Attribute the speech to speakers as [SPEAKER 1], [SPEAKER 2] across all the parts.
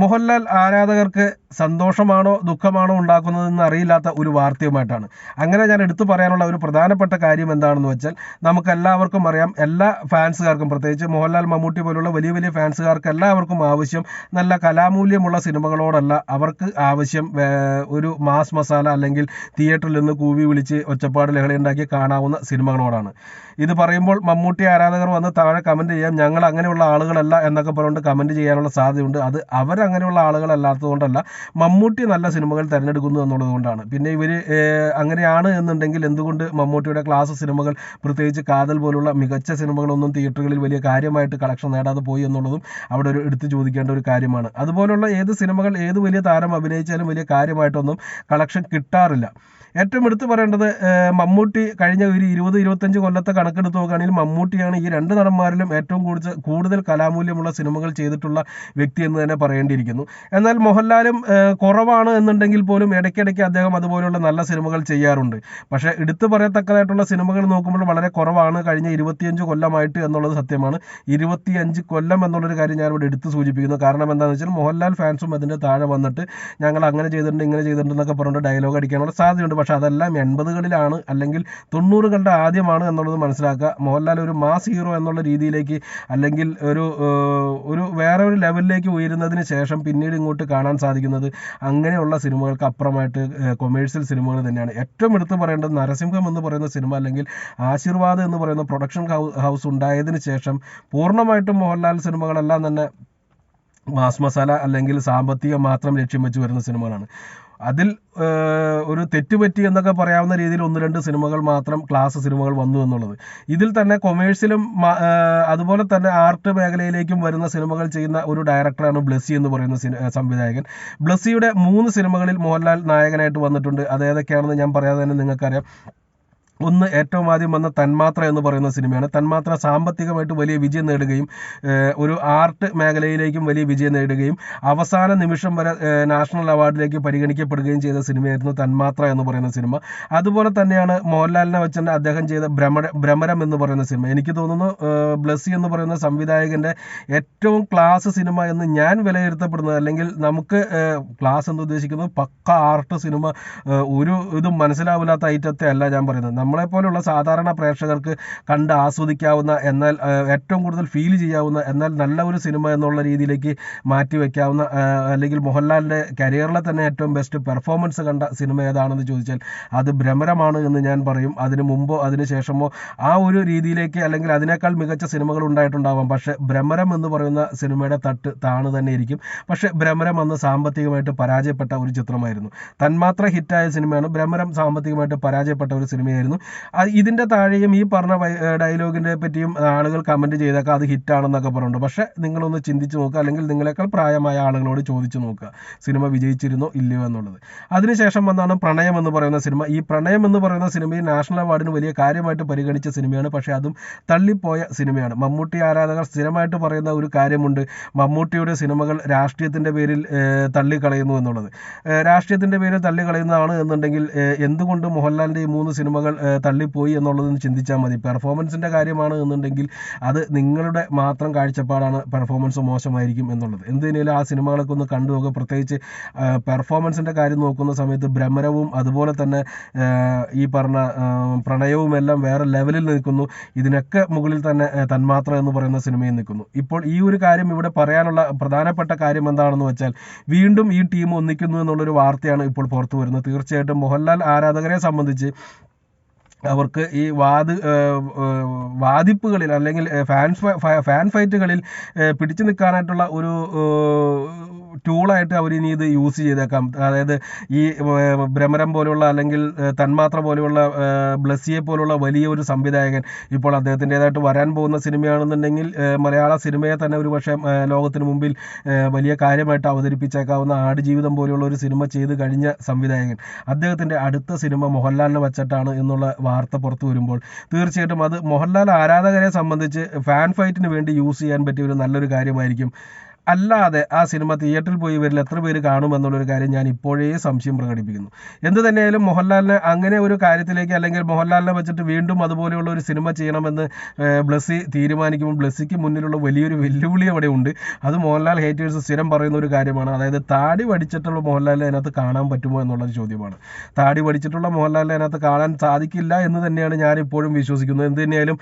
[SPEAKER 1] മോഹൻലാൽ ആരാധകർക്ക് സന്തോഷമാണോ ദുഃഖമാണോ ഉണ്ടാക്കുന്നതെന്ന് അറിയില്ലാത്ത ഒരു വാർത്തയുമായിട്ടാണ്. അങ്ങനെ ഞാൻ എടുത്തു പറയാനുള്ള ഒരു പ്രധാനപ്പെട്ട കാര്യം എന്താണെന്ന് വെച്ചാൽ നമുക്ക് എല്ലാവർക്കും അറിയാം എല്ലാ ഫാൻസുകാർക്കും പ്രത്യേകിച്ച് മോഹൻലാൽ മമ്മൂട്ടി പോലുള്ള വലിയ വലിയ ഫാൻസുകാർക്ക് എല്ലാവർക്കും ആവശ്യം നല്ല കലാമൂല്യമുള്ള സിനിമകളോടല്ല അവർക്ക് ആവശ്യം ഒരു മാസ് മസാല അല്ലെങ്കിൽ തിയേറ്ററിൽ നിന്ന് കൂവി വിളിച്ച് ഒച്ചപ്പാട് ലഹളി ഉണ്ടാക്കി കാണാവുന്ന സിനിമകളോടാണ്. ഇത് പറയുമ്പോൾ മമ്മൂട്ടി ആരാധകർ വന്ന് താഴെ കമന്റ് ചെയ്യാം ഞങ്ങൾ അങ്ങനെയുള്ള ആളുകളല്ല എന്നൊക്കെ പറഞ്ഞുകൊണ്ട് കമന്റ് ചെയ്യാനുള്ള സാധ്യതയുണ്ട്. അത് അവരങ്ങനെയുള്ള ആളുകളല്ലാത്തതുകൊണ്ടല്ല മമ്മൂട്ടി നല്ല സിനിമകൾ തിരഞ്ഞെടുക്കുന്നു എന്നുള്ളത് കൊണ്ടാണ് പിന്നെ ഇവർ അങ്ങനെയാണ് എന്നുണ്ടെങ്കിൽ എന്തുകൊണ്ട് മമ്മൂട്ടിയുടെ ക്ലാസ് സിനിമകൾ പ്രത്യേകിച്ച് കാതൽ പോലുള്ള മികച്ച സിനിമകളൊന്നും തിയേറ്ററുകളിൽ വലിയ കാര്യമായിട്ട് കളക്ഷൻ നേടാതെ പോയി എന്നുള്ളതും അവിടെ ഒരു എടുത്തു ചോദിക്കേണ്ട ഒരു കാര്യമാണ്. അതുപോലുള്ള ഏത് സിനിമകൾ ഏത് വലിയ താരം അഭിനയിച്ചാലും വലിയ കാര്യമായിട്ടൊന്നും കളക്ഷൻ കിട്ടാറില്ല. ഏറ്റവും എടുത്തു പറയേണ്ടത് മമ്മൂട്ടി കഴിഞ്ഞ ഒരു ഇരുപത് ഇരുപത്തഞ്ച് കൊല്ലത്തെ കണക്കെടുത്ത് നോക്കുകയാണെങ്കിൽ മമ്മൂട്ടിയാണ് ഈ രണ്ട് നടന്മാരിലും ഏറ്റവും കൂടുതൽ കൂടുതൽ കലാമൂല്യമുള്ള സിനിമകൾ ചെയ്തിട്ടുള്ള വ്യക്തി എന്ന് തന്നെ പറയേണ്ടിയിരിക്കുന്നു എന്നാൽ മോഹൻലാലും കുറവാണ് എന്നുണ്ടെങ്കിൽ പോലും ഇടയ്ക്കിടയ്ക്ക് അദ്ദേഹം അതുപോലുള്ള നല്ല സിനിമകൾ ചെയ്യാറുണ്ട്. പക്ഷേ എടുത്തു പറയത്തക്കതായിട്ടുള്ള സിനിമകൾ നോക്കുമ്പോൾ വളരെ കുറവാണ്. കഴിഞ്ഞ ഇരുപത്തിയഞ്ച് കൊല്ലമായിട്ട് എന്നുള്ളത് സത്യമാണ്. ഇരുപത്തിയഞ്ച് കൊല്ലം എന്നുള്ളൊരു കാര്യം ഞാൻ ഇവിടെ എടുത്ത് സൂചിപ്പിക്കുന്നു. കാരണം എന്താണെന്ന് വെച്ചാൽ മോഹൻലാൽ ഫാൻസും അതിന്റെ താഴെ വന്നിട്ട് ഞങ്ങൾ അങ്ങനെ ചെയ്തിട്ടുണ്ട് ഇങ്ങനെ ചെയ്തിട്ടുണ്ട് എന്നൊക്കെ പറഞ്ഞിട്ട് ഡയലോഗ് അടിക്കാനുള്ള സാധ്യതയുണ്ട്. പക്ഷേ അതെല്ലാം എൺപതുകളിലാണ് അല്ലെങ്കിൽ തൊണ്ണൂറുകളുടെ ആദ്യമാണ് എന്നുള്ളത് മനസ്സിലാക്കുക. മോഹൻലാൽ ഒരു മാസ് ഹീറോ എന്നുള്ള രീതിയിലേക്ക് അല്ലെങ്കിൽ ഒരു ഒരു വേറെ ഒരു ലെവലിലേക്ക് ഉയരുന്നതിന് ശേഷം പിന്നീട് ഇങ്ങോട്ട് കാണാൻ സാധിക്കുന്നത് അങ്ങനെയുള്ള സിനിമകൾക്ക് അപ്പുറമായിട്ട് കൊമേഴ്സ്യൽ സിനിമകൾ തന്നെയാണ്. ഏറ്റവും എടുത്തു പറയേണ്ടത് നരസിംഹം എന്ന് പറയുന്ന സിനിമ അല്ലെങ്കിൽ ആശീർവാദ് എന്ന് പറയുന്ന പ്രൊഡക്ഷൻ ഹൗസ് ഉണ്ടായതിന് ശേഷം പൂർണമായിട്ടും മോഹൻലാൽ സിനിമകളെല്ലാം തന്നെ മാസ് മസാല അല്ലെങ്കിൽ സാമ്പത്തികം മാത്രം ലക്ഷ്യം വെച്ച് വരുന്ന സിനിമകളാണ്. അതിൽ ഒരു തെറ്റുപറ്റി എന്നൊക്കെ പറയാവുന്ന രീതിയിൽ ഒന്ന് രണ്ട് സിനിമകൾ മാത്രം ക്ലാസ് സിനിമകൾ വന്നു എന്നുള്ളത്. ഇതിൽ തന്നെ കൊമേഴ്സ്യലും അതുപോലെ തന്നെ ആർട്ട് മേഖലയിലേക്കും വരുന്ന സിനിമകൾ ചെയ്യുന്ന ഒരു ഡയറക്ടറാണ് ബ്ലസ്സി എന്ന് പറയുന്ന സംവിധായകൻ. ബ്ലസ്സിയുടെ മൂന്ന് സിനിമകളിൽ മോഹൻലാൽ നായകനായിട്ട് വന്നിട്ടുണ്ട്. അത് ഏതൊക്കെയാണെന്ന് ഞാൻ പറയാതെ തന്നെ നിങ്ങൾക്കറിയാം. ഒന്ന് ഏറ്റവും ആദ്യം വന്ന തന്മാത്ര എന്ന് പറയുന്ന സിനിമയാണ്. തന്മാത്ര സാമ്പത്തികമായിട്ട് വലിയ വിജയം നേടുകയും ഒരു ആർട്ട് മേഖലയിലേക്കും വലിയ വിജയം നേടുകയും അവസാന നിമിഷം വരെ നാഷണൽ അവാർഡിലേക്ക് പരിഗണിക്കപ്പെടുകയും ചെയ്ത സിനിമയായിരുന്നു തന്മാത്ര എന്ന് പറയുന്ന സിനിമ. അതുപോലെ തന്നെയാണ് മോഹൻലാലിനെ വെച്ച് അദ്ദേഹം ചെയ്ത ഭ്രമര ഭ്രമരം എന്ന് പറയുന്ന സിനിമ. എനിക്ക് തോന്നുന്നു ബ്ലസ്സി എന്ന് പറയുന്ന സംവിധായകന്റെ ഏറ്റവും ക്ലാസ് സിനിമ എന്ന് ഞാൻ വിലയിരുത്തപ്പെടുന്നത് അല്ലെങ്കിൽ നമുക്ക് ക്ലാസ് എന്ന് ഉദ്ദേശിക്കുന്നത് പക്ക ആർട്ട് സിനിമ ഒരു ഇതും മനസ്സിലാവില്ലാത്ത ഐറ്റത്തെ അല്ല ഞാൻ പറയുന്നത്. നമ്മളെ പോലുള്ള സാധാരണ പ്രേക്ഷകർക്ക് കണ്ട് ആസ്വദിക്കാവുന്ന എന്നാൽ ഏറ്റവും കൂടുതൽ ഫീൽ ചെയ്യാവുന്ന എന്നാൽ നല്ല ഒരു സിനിമ എന്നുള്ള രീതിയിലേക്ക് മാറ്റി വെക്കാവുന്ന അല്ലെങ്കിൽ മോഹൻലാലിന്റെ കരിയറിലെ തന്നെ ഏറ്റവും ബെസ്റ്റ് പെർഫോമൻസ് കണ്ട സിനിമ ഏതാണെന്ന് ചോദിച്ചാൽ അത് ഭ്രമരമാണ് എന്ന് ഞാൻ പറയും. അതിന് മുമ്പോ അതിന് ശേഷമോ ആ ഒരു രീതിയിലേക്ക് അല്ലെങ്കിൽ അതിനേക്കാൾ മികച്ച സിനിമകൾ ഉണ്ടായിട്ടുണ്ടാവാം. പക്ഷേ ഭ്രമരം എന്ന് പറയുന്ന സിനിമയുടെ തട്ട് താണ് തന്നെ ഇരിക്കും. പക്ഷേ ഭ്രമരം അന്ന് സാമ്പത്തികമായിട്ട് പരാജയപ്പെട്ട ഒരു ചിത്രമായിരുന്നു. തന്മാത്ര ഹിറ്റായ സിനിമയാണ്. ഭ്രമരം സാമ്പത്തികമായിട്ട് പരാജയപ്പെട്ട ഒരു സിനിമയായിരുന്നു. അത് ഇതിന്റെ താഴെയും ഈ പറഞ്ഞ ഡയലോഗിനെ പറ്റിയും ആളുകൾ കമന്റ് ചെയ്തേക്കാം. അത് ഹിറ്റാണെന്നൊക്കെ പറഞ്ഞിട്ടുണ്ട്. പക്ഷേ നിങ്ങളൊന്ന് ചിന്തിച്ച് നോക്കുക. അല്ലെങ്കിൽ നിങ്ങളെക്കാൾ പ്രായമായ ആളുകളോട് ചോദിച്ചു നോക്കുക. സിനിമ വിജയിച്ചിരുന്നോ ഇല്ലയോ എന്നുള്ളത്. അതിനുശേഷം വന്നാണ് പ്രണയം എന്ന് പറയുന്ന സിനിമ. ഈ പ്രണയം എന്ന് പറയുന്ന സിനിമയിൽ നാഷണൽ അവാർഡിന് വലിയ കാര്യമായിട്ട് പരിഗണിച്ച സിനിമയാണ്. പക്ഷേ അതും തള്ളിപ്പോയ സിനിമയാണ്. മമ്മൂട്ടി ആരാധകർ സ്ഥിരമായിട്ട് പറയുന്ന ഒരു കാര്യമുണ്ട്. മമ്മൂട്ടിയുടെ സിനിമകൾ രാഷ്ട്രീയത്തിന്റെ പേരിൽ തള്ളിക്കളയുന്നു എന്നുള്ളത്. രാഷ്ട്രീയത്തിന്റെ പേരിൽ തള്ളിക്കളയുന്നതാണ് എന്നുണ്ടെങ്കിൽ എന്തുകൊണ്ട് മോഹൻലാലിന്റെ ഈ മൂന്ന് സിനിമകൾ തള്ളിപ്പോയി എന്നുള്ളതെന്ന് ചിന്തിച്ചാൽ മതി. പെർഫോമൻസിന്റെ കാര്യമാണ് എന്നുണ്ടെങ്കിൽ അത് നിങ്ങളുടെ മാത്രം കാഴ്ചപ്പാടാണ് പെർഫോമൻസ് മോശമായിരിക്കും എന്നുള്ളത്. എന്തിനേലും ആ സിനിമകളൊക്കെ ഒന്ന് കണ്ടു നോക്കുക പ്രത്യേകിച്ച് പെർഫോമൻസിന്റെ കാര്യം നോക്കുന്ന സമയത്ത് ഭ്രമരവും അതുപോലെ തന്നെ ഈ പറഞ്ഞ പ്രണയവും എല്ലാം വേറെ ലെവലിൽ നിൽക്കുന്നു. ഇതിനൊക്കെ മുകളിൽ തന്നെ തന്മാത്ര എന്ന് പറയുന്ന സിനിമയിൽ നിൽക്കുന്നു. ഇപ്പോൾ ഈ ഒരു കാര്യം ഇവിടെ പറയാനുള്ള പ്രധാനപ്പെട്ട കാര്യം എന്താണെന്ന് വെച്ചാൽ വീണ്ടും ഈ ടീം ഒന്നിക്കുന്നു എന്നുള്ളൊരു വാർത്തയാണ് ഇപ്പോൾ പുറത്തു വരുന്നത്. തീർച്ചയായിട്ടും മോഹൻലാൽ ആരാധകരെ സംബന്ധിച്ച് അവർക്ക് ഈ വാദ് വാദിപ്പുകളിൽ അല്ലെങ്കിൽ ഫാൻസ് ഫാൻ ഫൈറ്റുകളിൽ പിടിച്ചു നിൽക്കാനായിട്ടുള്ള ഒരു ടൂളായിട്ട് അവർ ഇനി ഇത് യൂസ് ചെയ്തേക്കാം. അതായത് ഈ ഭ്രമരം പോലുള്ള അല്ലെങ്കിൽ തന്മാത്ര പോലെയുള്ള ബ്ലസ്സിയെ പോലുള്ള വലിയ ഒരു സംവിധായകൻ ഇപ്പോൾ അദ്ദേഹത്തിന്റെതായിട്ട് വരാൻ പോകുന്ന സിനിമയാണെന്നുണ്ടെങ്കിൽ മലയാള സിനിമയെ തന്നെ ഒരു പക്ഷേ ലോകത്തിന് മുമ്പിൽ വലിയ കാര്യമായിട്ട് അവതരിപ്പിച്ചേക്കാവുന്ന ആടുജീവിതം പോലെയുള്ള ഒരു സിനിമ ചെയ്ത് കഴിഞ്ഞ സംവിധായകൻ. അദ്ദേഹത്തിന്റെ അടുത്ത സിനിമ മോഹൻലാലിനെ വച്ചിട്ടാണ് എന്നുള്ള വാർത്ത പുറത്തു വരുമ്പോൾ തീർച്ചയായിട്ടും അത് മോഹൻലാൽ ആരാധകരെ സംബന്ധിച്ച് ഫാൻ ഫൈറ്റിന് വേണ്ടി യൂസ് ചെയ്യാൻ പറ്റിയ ഒരു നല്ലൊരു കാര്യമായിരിക്കും. അല്ലാതെ ആ സിനിമ തിയേറ്ററിൽ പോയി വരില്ല എത്ര പേര് കാണുമെന്നുള്ളൊരു കാര്യം ഞാൻ ഇപ്പോഴേ സംശയം പ്രകടിപ്പിക്കുന്നു. എന്ത് തന്നെയായാലും മോഹൻലാലിനെ അങ്ങനെ ഒരു കാര്യത്തിലേക്ക് അല്ലെങ്കിൽ മോഹൻലാലിനെ വെച്ചിട്ട് വീണ്ടും അതുപോലെയുള്ള ഒരു സിനിമ ചെയ്യണമെന്ന് ബ്ലസ്സി തീരുമാനിക്കുമ്പോൾ ബ്ലസ്സിക്ക് മുന്നിലുള്ള വലിയൊരു വെല്ലുവിളി അവിടെ ഉണ്ട്. അത് മോഹൻലാൽ ഹേറ്റേഴ്സ് സ്ഥിരം പറയുന്ന ഒരു കാര്യമാണ്. അതായത് താടി വടിച്ചിട്ടുള്ള മോഹൻലാലിനെ അതിനകത്ത് കാണാൻ പറ്റുമോ എന്നുള്ളൊരു ചോദ്യമാണ്. താടി വടിച്ചിട്ടുള്ള മോഹൻലാലിനെ അതിനകത്ത് കാണാൻ സാധിക്കില്ല എന്ന് തന്നെയാണ് ഞാൻ ഇപ്പോഴും വിശ്വസിക്കുന്നത്. എന്ത് തന്നെയായാലും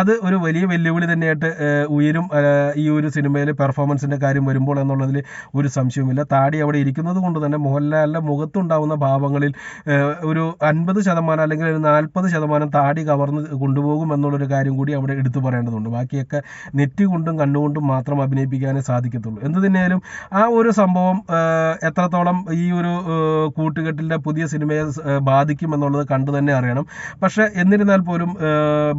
[SPEAKER 1] അത് ഒരു വലിയ വെല്ലുവിളി തന്നെയായിട്ട് ഉയരും ഈ ഒരു സിനിമയിൽ പെർഫോമൻസിന്റെ കാര്യം വരുമ്പോൾ എന്നുള്ളതിൽ ഒരു സംശയവുമില്ല. താടി അവിടെ ഇരിക്കുന്നത് കൊണ്ട് തന്നെ മോഹൻലാലിന്റെ മുഖത്തുണ്ടാവുന്ന ഭാവങ്ങളിൽ ഒരു അൻപത് ശതമാനം അല്ലെങ്കിൽ ഒരു നാൽപ്പത് ശതമാനം താടി കവർന്ന് കൊണ്ടുപോകും എന്നുള്ളൊരു കാര്യം കൂടി അവിടെ എടുത്തു പറയേണ്ടതുണ്ട്. ബാക്കിയൊക്കെ നെറ്റി കൊണ്ടും കണ്ണുകൊണ്ടും മാത്രം അഭിനയിപ്പിക്കാനേ സാധിക്കത്തുള്ളൂ. എന്ത് തന്നെയാലും ആ ഒരു സംഭവം എത്രത്തോളം ഈ ഒരു കൂട്ടുകെട്ടിന്റെ പുതിയ സിനിമയെ ബാധിക്കും എന്നുള്ളത് കണ്ടു തന്നെ അറിയണം. പക്ഷെ എന്നിരുന്നാൽ പോലും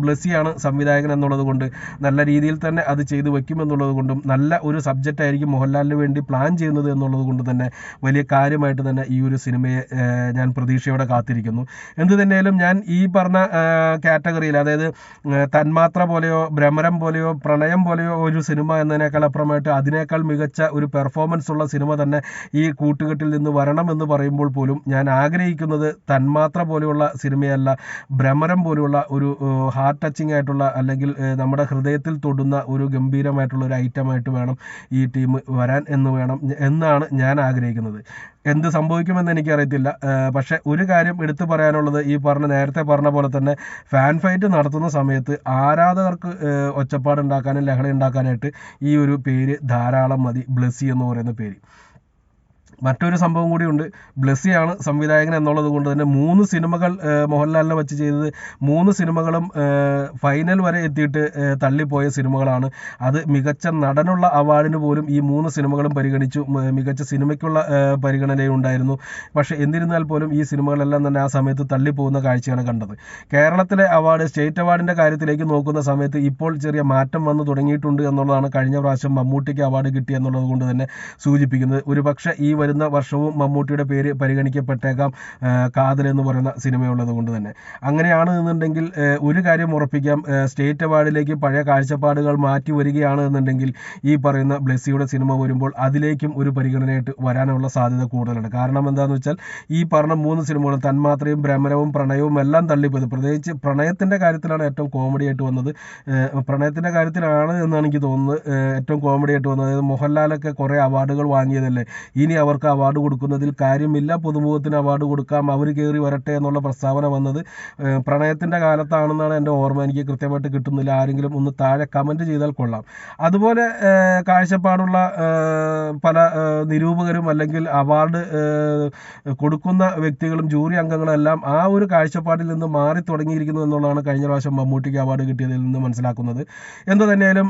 [SPEAKER 1] ബ്ലെസ്സിയാണ് സംവിധായകൻ എന്നുള്ളത് കൊണ്ട് നല്ല രീതിയിൽ തന്നെ അത് ചെയ്തു വെക്കും എന്നുള്ളത് കൊണ്ടും നല്ല ഒരു സബ്ജക്റ്റ് ആയിരിക്കും മോഹൻലാലിന് വേണ്ടി പ്ലാൻ ചെയ്യുന്നത് എന്നുള്ളത് കൊണ്ട് തന്നെ വലിയ കാര്യമായിട്ട് തന്നെ ഈ ഒരു സിനിമയെ ഞാൻ പ്രതീക്ഷയോടെ കാത്തിരിക്കുന്നു. എന്ത് തന്നെയാലും ഞാൻ ഈ പറഞ്ഞ കാറ്റഗറിയിൽ അതായത് തന്മാത്ര പോലെയോ ഭ്രമരം പോലെയോ പ്രണയം പോലെയോ ഒരു സിനിമ എന്നതിനേക്കാൾ അപ്പുറമായിട്ട് അതിനേക്കാൾ മികച്ച ഒരു പെർഫോമൻസ് ഉള്ള സിനിമ തന്നെ ഈ കൂട്ടുകെട്ടിൽ നിന്ന് വരണം എന്ന് പറയുമ്പോൾ പോലും ഞാൻ ആഗ്രഹിക്കുന്നത് തന്മാത്ര പോലെയുള്ള സിനിമയല്ല ഭ്രമരം പോലെയുള്ള ഒരു ഹാർട്ട് ടച്ചിങ് ആയിട്ടുള്ള അല്ലെങ്കിൽ നമ്മുടെ ഹൃദയത്തിൽ തൊടുന്ന ഒരു ഗംഭീരമായിട്ടുള്ള ഒരു ഐറ്റമായിട്ട് വേണം ഈ ടീം വരാൻ എന്ന് വേണം എന്നാണ് ഞാൻ ആഗ്രഹിക്കുന്നത്. എന്ത് സംഭവിക്കുമെന്ന് എനിക്കറിയത്തില്ല. പക്ഷേ ഒരു കാര്യം എടുത്തു പറയാനുള്ളത് ഈ പറഞ്ഞ നേരത്തെ പറഞ്ഞ പോലെ തന്നെ ഫാൻ ഫൈറ്റ് നടത്തുന്ന സമയത്ത് ആരാധകർക്ക് ഒച്ചപ്പാടുണ്ടാക്കാനും ലഹള ഉണ്ടാക്കാനായിട്ട് ഈ ഒരു പേര് ധാരാളം മതി. ബ്ലെസ്സി എന്ന് പറയുന്ന പേര്. മറ്റൊരു സംഭവം കൂടിയുണ്ട് ബ്ലെസ്സിയാണ് സംവിധായകൻ എന്നുള്ളത് കൊണ്ട് തന്നെ മൂന്ന് സിനിമകൾ മോഹൻലാലിനെ വെച്ച് ചെയ്തത്. മൂന്ന് സിനിമകളും ഫൈനൽ വരെ എത്തിയിട്ട് തള്ളിപ്പോയ സിനിമകളാണ്. അത് മികച്ച നടനുള്ള അവാർഡിന് പോലും ഈ മൂന്ന് സിനിമകളും പരിഗണിച്ചു. മികച്ച സിനിമയ്ക്കുള്ള പരിഗണനയും പരിഗണനയുണ്ടായിരുന്നു. പക്ഷേ എന്നിരുന്നാൽ പോലും ഈ സിനിമകളെല്ലാം തന്നെ ആ സമയത്ത് തള്ളിപ്പോകുന്ന കാഴ്ചയാണ് കണ്ടത്. കേരളത്തിലെ അവാർഡ് സ്റ്റേറ്റ് അവാർഡിന്റെ കാര്യത്തിലേക്ക് നോക്കുന്ന സമയത്ത് ഇപ്പോൾ ചെറിയ മാറ്റം വന്നു തുടങ്ങിയിട്ടുണ്ട് എന്നുള്ളതാണ് കഴിഞ്ഞ പ്രാവശ്യം മമ്മൂട്ടിക്ക് അവാർഡ് കിട്ടിയെന്നുള്ളത് കൊണ്ട് തന്നെ സൂചിപ്പിക്കുന്നത്. ഒരു ഈ വരുന്ന വർഷവും മമ്മൂട്ടിയുടെ പേര് പരിഗണിക്കപ്പെട്ടേക്കാം കാതൽ എന്ന് പറയുന്ന സിനിമയുള്ളത് കൊണ്ട് തന്നെ. അങ്ങനെയാണ് എന്നുണ്ടെങ്കിൽ ഒരു കാര്യം ഉറപ്പിക്കാം സ്റ്റേറ്റ് അവാർഡിലേക്ക് പഴയ കാഴ്ചപ്പാടുകൾ മാറ്റി വരികയാണ് എന്നുണ്ടെങ്കിൽ ഈ പറയുന്ന ബ്ലെസ്സിയുടെ സിനിമ വരുമ്പോൾ അതിലേക്കും ഒരു പരിഗണനയായിട്ട് വരാനുള്ള സാധ്യത കൂടുതലാണ്. കാരണം എന്താണെന്ന് വെച്ചാൽ ഈ പറഞ്ഞ മൂന്ന് സിനിമകളും തന്മാത്രയും ഭ്രമരവും പ്രണയവും എല്ലാം തള്ളിപ്പോയത് പ്രത്യേകിച്ച് പ്രണയത്തിന്റെ കാര്യത്തിലാണ് ഏറ്റവും കോമഡി ആയിട്ട് വന്നത്. പ്രണയത്തിന്റെ കാര്യത്തിലാണ് എന്നാണ് എനിക്ക് തോന്നുന്നത്. ഏറ്റവും കോമഡി ആയിട്ട് വന്നത്. മോഹൻലാലൊക്കെ കുറേ അവാർഡുകൾ വാങ്ങിയതല്ലേ? ഇനി അവർക്ക് അവാർഡ് കൊടുക്കുന്നതിൽ കാര്യമില്ല. പുതുമുഖത്തിന് അവാർഡ് കൊടുക്കാം. അവർ കയറി വരട്ടെ എന്നുള്ള പ്രസ്താവന വന്നത് പ്രണയത്തിന്റെ കാലത്താണെന്നാണ് എന്റെ ഓർമ്മ. എനിക്ക് കൃത്യമായിട്ട് കിട്ടുന്നില്ല. ആരെങ്കിലും ഒന്ന് താഴെ കമന്റ് ചെയ്താൽ കൊള്ളാം. അതുപോലെ കാഴ്ചപ്പാടുള്ള പല നിരൂപകരും അല്ലെങ്കിൽ അവാർഡ് കൊടുക്കുന്ന വ്യക്തികളും ജൂറി അംഗങ്ങളെല്ലാം ആ ഒരു കാഴ്ചപ്പാടിൽ നിന്ന് മാറി തുടങ്ങിയിരിക്കുന്നു എന്നുള്ളതാണ് കഴിഞ്ഞ പ്രാവശ്യം മമ്മൂട്ടിക്ക് അവാർഡ് കിട്ടിയതിൽ നിന്ന് മനസ്സിലാക്കുന്നത്. എന്തു തന്നെയാലും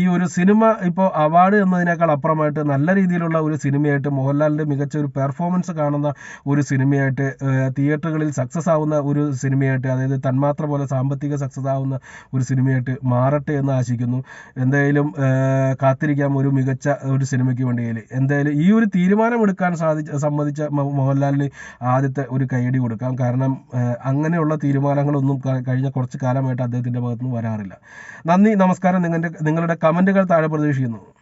[SPEAKER 1] ഈ ഒരു സിനിമ ഇപ്പോൾ അവാർഡ് എന്നതിനേക്കാൾ അപ്പുറമായിട്ട് നല്ല രീതിയിലുള്ള ഒരു സിനിമയായിട്ട് മോഹൻലാലിന്റെ മികച്ച ഒരു പെർഫോമൻസ് കാണുന്ന ഒരു സിനിമയായിട്ട് തിയേറ്ററുകളിൽ സക്സസ് ആവുന്ന ഒരു സിനിമയായിട്ട് അതായത് തന്മാത്ര പോലെ സാമ്പത്തിക സക്സസ് ആവുന്ന ഒരു സിനിമയായിട്ട് മാറട്ടെ എന്ന് ആശിക്കുന്നു. എന്തായാലും കാത്തിരിക്കാം ഒരു മികച്ച ഒരു സിനിമയ്ക്ക് വേണ്ടിയിൽ എന്തായാലും ഈ ഒരു തീരുമാനമെടുക്കാൻ സാധിച്ച മോ- മോഹൻലാലിന് ആദ്യത്തെ ഒരു കൈയടി കൊടുക്കാം. കാരണം അങ്ങനെയുള്ള തീരുമാനങ്ങളൊന്നും കഴിഞ്ഞ കുറച്ച് കാലമായിട്ട് അദ്ദേഹത്തിന്റെ ഭാഗത്തുനിന്ന് വരാറില്ല. നന്ദി നമസ്കാരം. നിങ്ങളുടെ നിങ്ങളുടെ കമന്റുകൾ താഴെ പ്രതീക്ഷിക്കുന്നു.